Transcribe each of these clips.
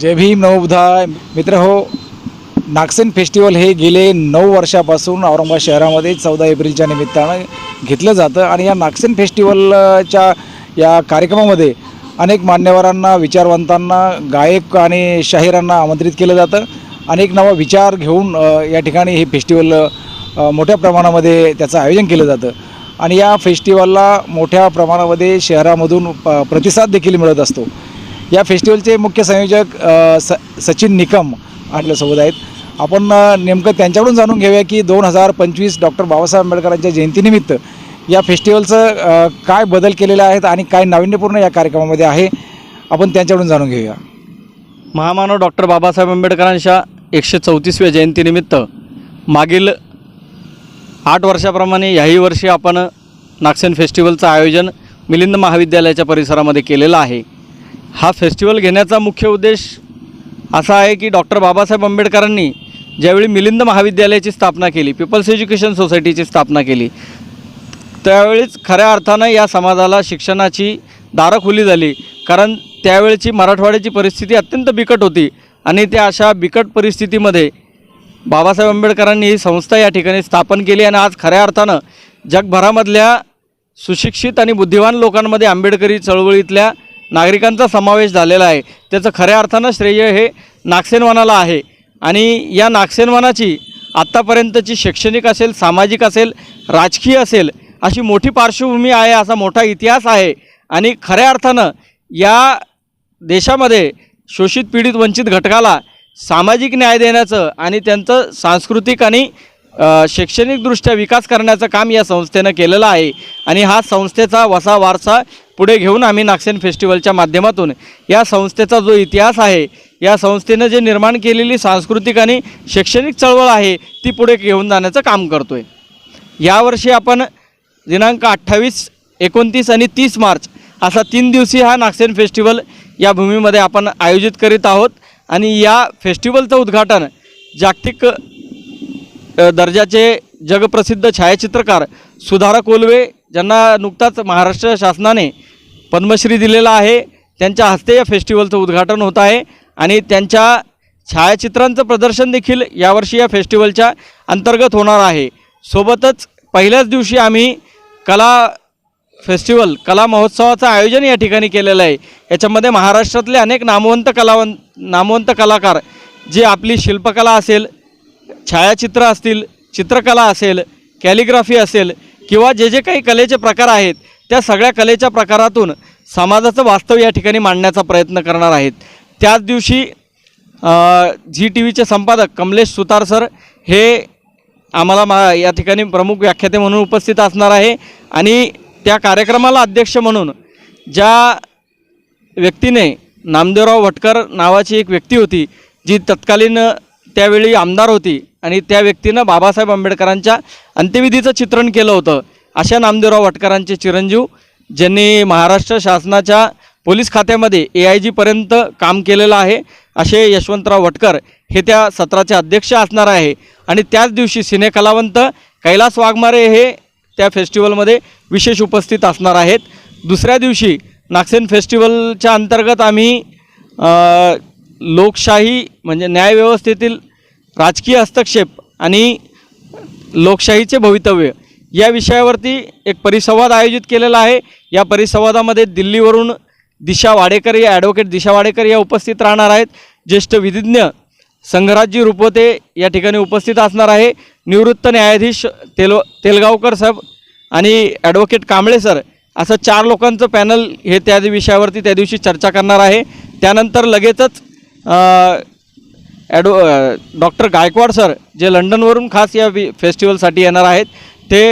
जय भीम नवबुधाय मित्र हो नागसेन फेस्टिवल हे गेले नऊ वर्षापासून औरंगाबाद शहरामध्ये चौदा एप्रिलच्या निमित्तानं घेतलं जातं आणि या नागसेन फेस्टिवलच्या या कार्यक्रमामध्ये अनेक मान्यवरांना विचारवंतांना गायक आणि शाहिरांना आमंत्रित केलं जातं. अनेक नवा विचार घेऊन या ठिकाणी हे फेस्टिवल मोठ्या प्रमाणामध्ये त्याचं आयोजन केलं जातं. आणि या फेस्टिवलला मोठ्या प्रमाणामध्ये शहरामधून प प्रतिसाद देखील मिळत असतो. या फेस्टिवलचे मुख्य संयोजक स सचिन निकम आपल्यासोबत आहेत. आपण नेमकं त्यांच्याकडून जाणून घेऊया की दोन हजार पंचवीस डॉक्टर बाबासाहेब आंबेडकरांच्या जयंतीनिमित्त या फेस्टिवलचं काय बदल केलेले आहेत आणि काय नाविन्यपूर्ण या कार्यक्रमामध्ये आहे आपण त्यांच्याकडून जाणून घेऊया. महामानव डॉक्टर बाबासाहेब आंबेडकरांच्या एकशे चौतीसव्या जयंतीनिमित्त मागील आठ वर्षाप्रमाणे याही वर्षी आपण नागसेन फेस्टिवलचं आयोजन मिलिंद महाविद्यालयाच्या परिसरामध्ये केलेलं आहे. हा फेस्टिवल घेण्याचा मुख्य उद्देश असा आहे की डॉक्टर बाबासाहेब आंबेडकरांनी ज्यावेळी मिलिंद महाविद्यालयाची स्थापना केली पीपल्स एज्युकेशन सोसायटीची स्थापना केली त्यावेळीच खऱ्या अर्थानं या समाजाला शिक्षणाची दारं खुली झाली. कारण त्यावेळची मराठवाड्याची परिस्थिती अत्यंत बिकट होती आणि त्या अशा बिकट परिस्थितीमध्ये बाबासाहेब आंबेडकरांनी ही संस्था या ठिकाणी स्थापन केली आणि आज खऱ्या अर्थानं जगभरामधल्या सुशिक्षित आणि बुद्धिवान लोकांमध्ये आंबेडकरी चळवळीतल्या नागरिकांचा समावेश झालेला आहे. त्याचं खऱ्या अर्थानं श्रेय हे नागसेनवनाला आहे. आणि या नागसेनवनाची आत्तापर्यंतची शैक्षणिक असेल सामाजिक असेल राजकीय असेल अशी मोठी पार्श्वभूमी आहे असा मोठा इतिहास आहे. आणि खऱ्या अर्थानं या देशामध्ये शोषित पीडित वंचित घटकाला सामाजिक न्याय देण्याचं आणि त्यांचं सांस्कृतिक आणि शैक्षणिकदृष्ट्या विकास करण्याचं काम या संस्थेनं केलेलं आहे. आणि हा संस्थेचा वसा वारसा पुढे घेऊन आम्ही नागसेन फेस्टिवलच्या माध्यमातून या संस्थेचा जो इतिहास आहे या संस्थेनं जे निर्माण केलेली सांस्कृतिक आणि शैक्षणिक चळवळ आहे ती पुढे घेऊन जाण्याचं काम करतो आहे यावर्षी आपण दिनांक अठ्ठावीस एकोणतीस आणि तीस मार्च असा तीन दिवसीय हा नागसेन फेस्टिवल या भूमीमध्ये आपण आयोजित करीत आहोत आणि या फेस्टिवलचं उद्घाटन जागतिक दर्जाचे जगप्रसिद्ध छायाचित्रकार सुधारा कोलवे ज्यांना नुकताच महाराष्ट्र शासनाने पद्मश्री दिलेला आहे. त्यांच्या हस्ते या फेस्टिवलचं उद्घाटन होत आहे. आणि त्यांच्या छायाचित्रांचं प्रदर्शन देखील यावर्षी या फेस्टिवलच्या अंतर्गत होणार आहे. सोबतच पहिल्याच दिवशी आम्ही कला फेस्टिवल कला महोत्सवाचं आयोजन या ठिकाणी केलेलं आहे. याच्यामध्ये महाराष्ट्रातले अनेक नामवंत कलावंत नामवंत कलाकार जे आपली शिल्पकला असेल छायाचित्र असतील चित्रकला असेल कॅलिग्राफी असेल किंवा जे जे काही कलेचे प्रकार आहेत त्या सगळ्या कलेच्या प्रकारातून समाजाचं वास्तव या ठिकाणी मांडण्याचा प्रयत्न करणार आहेत. त्याच दिवशी झी टी व्हीचे संपादक कमलेश सुतार सर हे आम्हाला मा या ठिकाणी प्रमुख व्याख्याते म्हणून उपस्थित असणार आहे आणि त्या कार्यक्रमाला अध्यक्ष म्हणून ज्या व्यक्तीने नामदेवराव भटकर नावाची एक व्यक्ती होती जी तत्कालीन त्यावेळी आमदार होती आणि त्या व्यक्तीनं बाबासाहेब आंबेडकरांच्या अंत्यविधीचं चित्रण केलं होतं. अशा नामदेवराव वाटकरांचे चिरंजीव ज्यांनी महाराष्ट्र शासनाच्या पोलीस खात्यामध्ये ए आय जीपर्यंत काम केलेलं आहे असे यशवंतराव वटकर हे त्या सत्राचे अध्यक्ष असणार आहे. आणि त्याच दिवशी सिनेकलावंत कैलास वाघमारे हे त्या फेस्टिवलमध्ये विशेष उपस्थित असणार आहेत. दुसऱ्या दिवशी नागसेन फेस्टिवलच्या अंतर्गत आम्ही लोकशाही म्हणजे न्यायव्यवस्थेतील राजकीय हस्तक्षेप आणि लोकशाहीचे भवितव्य या विषयावरती एक परिसंवाद आयोजित केलेला आहे. या परिसंवादामध्ये दिल्लीवरून दिशा वाडेकर या ॲडव्होकेट दिशा वाडेकर या उपस्थित राहणार आहेत. ज्येष्ठ विधिज्ञ संघराज्जी रुपवते या ठिकाणी उपस्थित असणार आहे. निवृत्त न्यायाधीश तेल तेलगावकर साहेब आणि ॲडव्होकेट कांबळे सर असं चार लोकांचं पॅनल हे त्या विषयावरती त्या दिवशी चर्चा करणार आहे. त्यानंतर लगेचच ॲडव डॉक्टर गायकवाड सर जे लंडनवरून खास या वि फेस्टिवलसाठी येणार आहेत. ते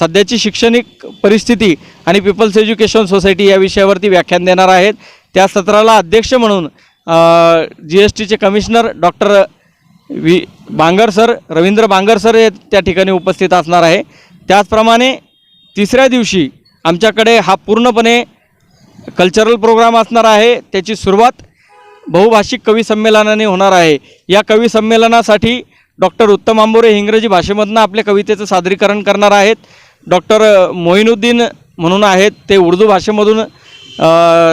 सध्याची शैक्षणिक परिस्थिती आणि पीपल्स एज्युकेशन सोसायटी या विषयावरती व्याख्यान देणार आहेत. त्या सत्राला अध्यक्ष म्हणून जी एस टीचे commissioner doctor V Bangar sir Ravindra Bangar sir हे त्या ठिकाणी उपस्थित असणार आहे. त्याचप्रमाणे तिसऱ्या दिवशी आमच्याकडे हा पूर्णपणे कल्चरल प्रोग्राम असणार आहे. त्याची सुरुवात बहुभाषिक कवी संमेलनाने होणार आहे. या कवी संमेलनासाठी डॉक्टर उत्तम आंबोरे इंग्रजी भाषेमधनं आपल्या कवितेचं सादरीकरण करणार आहेत. डॉक्टर मोईनुद्दीन म्हणून आहेत. ते उर्दू भाषेमधून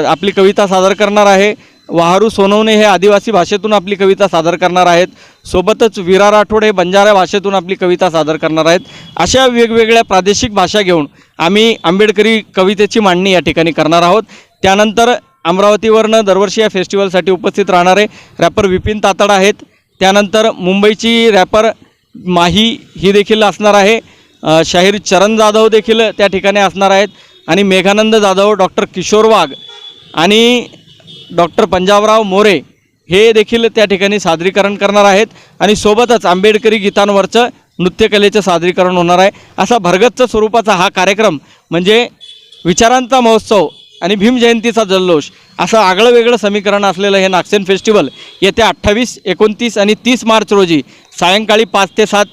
आपली कविता सादर करणार आहे. वाहरू सोनवणे हे आदिवासी भाषेतून आपली कविता सादर करणार आहेत. सोबतच विरा राठोड हे बंजारा भाषेतून आपली कविता सादर करणार आहेत. अशा वेगवेगळ्या प्रादेशिक भाषा घेऊन आम्ही आंबेडकरी कवितेची मांडणी या ठिकाणी करणार आहोत. त्यानंतर अमरावतीवरनं दरवर्षी या फेस्टिवलसाठी उपस्थित राहणारे रॅपर विपिन तातड आहेत. त्यानंतर मुंबईची रॅपर माही ही देखील असणार आहे. शाहीर चरण जाधव देखील त्या ठिकाणी असणार आहेत. आणि मेघानंद जाधव डॉक्टर किशोर वाघ आणि डॉक्टर पंजाबराव मोरे हे देखील त्या ठिकाणी सादरीकरण करणार आहेत. आणि सोबतच आंबेडकरी गीतांवरचं नृत्यकलेचं सादरीकरण होणार आहे. असा भरगच्च स्वरूपाचा हा कार्यक्रम म्हणजे विचारांचा महोत्सव आणि भीम जयंतीचा जल्लोष. असं आगळं वेगळं समीकरण असलेलं हे नागसेन फेस्टिवल येत्या अठ्ठावीस एकोणतीस आणि तीस मार्च रोजी सायंकाळी पाच ते सात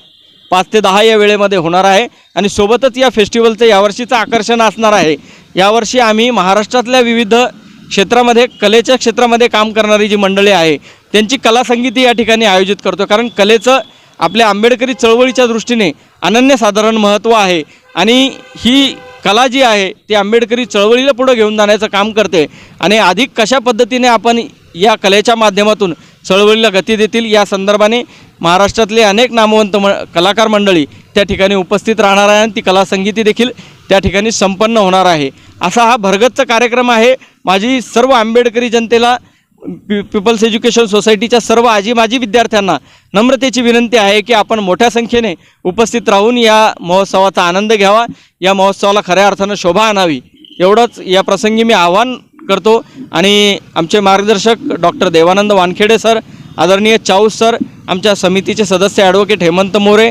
पाच ते दहा या वेळेमध्ये होणार आहे आणि सोबतच या फेस्टिवलचं यावर्षीचं आकर्षण असणार आहे. यावर्षी आम्ही महाराष्ट्रातल्या विविध क्षेत्रामध्ये कलेच्या क्षेत्रामध्ये काम करणारी जी मंडळी आहे त्यांची कला संगीती या ठिकाणी आयोजित करतो. कारण कलेचं आपल्या आंबेडकरी चळवळीच्या दृष्टीने अनन्यसाधारण महत्त्व आहे आणि ही कला जी आहे ती आंबेडकरी चळवळीला पुढं घेऊन जाण्याचं काम करते आणि अधिक कशा पद्धतीने आपण या कलेच्या माध्यमातून चळवळीला गती देतील या संदर्भाने महाराष्ट्रातले अनेक नामवंत म कलाकार मंडळी त्या ठिकाणी उपस्थित राहणार आहे आणि ती कला संगीती देखील त्या ठिकाणी संपन्न होणार आहे. असा हा भरगतचा कार्यक्रम आहे. माझी सर्व आंबेडकरी जनतेला पीपल्स एज्युकेशन सोसायटीच्या सर्व आजी माजी विद्यार्थ्यांना नम्रतेची विनंती आहे की आपण मोठ्या संख्येने उपस्थित राहून या महोत्सवाचा आनंद घ्यावा. या महोत्सवाला खऱ्या अर्थानं शोभा आणावी. एवढंच या प्रसंगी मी आवाहन करतो आणि आमचे मार्गदर्शक डॉक्टर देवानंद वानखेडे सर आदरणीय चाऊस सर आमच्या समितीचे सदस्य advocate Hemant More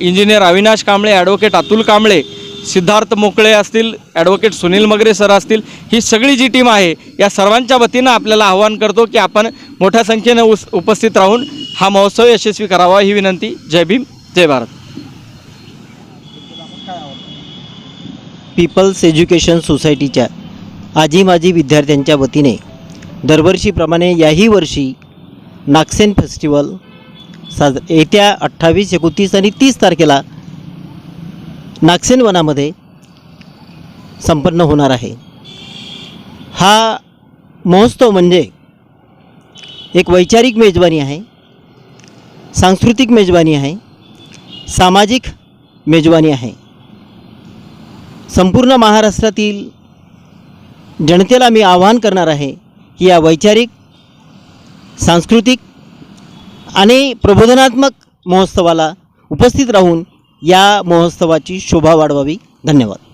engineer Avinash Kamble advocate Atul Kamble Siddharth Mokle असतील ॲडव्होकेट सुनील मगरे सर असतील ही सगळी जी टीम आहे या सर्वांच्या वतीनं आपल्याला आवाहन करतो की आपण मोठ्या संख्येनं उस उपस्थित राहून हा महोत्सव यशस्वी करावा ही विनंती. जय भीम जय भारत. पीपल्स एज्युकेशन सोसायटीच्या आजी माजी विद्यार्थ्यांच्या वतीने दरवर्षीप्रमाणे याही वर्षी नागसेन फेस्टिवल साज येत्या अठ्ठावीस एकोणतीस आणि तीस तारखेला नागसेन वनामध्ये संपन्न होणार आहे. हा महोत्सव म्हणजे एक वैचारिक मेजवानी आहे सांस्कृतिक मेजवानी आहे सामाजिक मेजवानी आहे. संपूर्ण महाराष्ट्रातील जनतेला मी आवाहन करणार आहे की या वैचारिक सांस्कृतिक आणि प्रबोधनात्मक महोत्सवाला उपस्थित राहून या महोत्सवाची शोभा वाढवावी. धन्यवाद.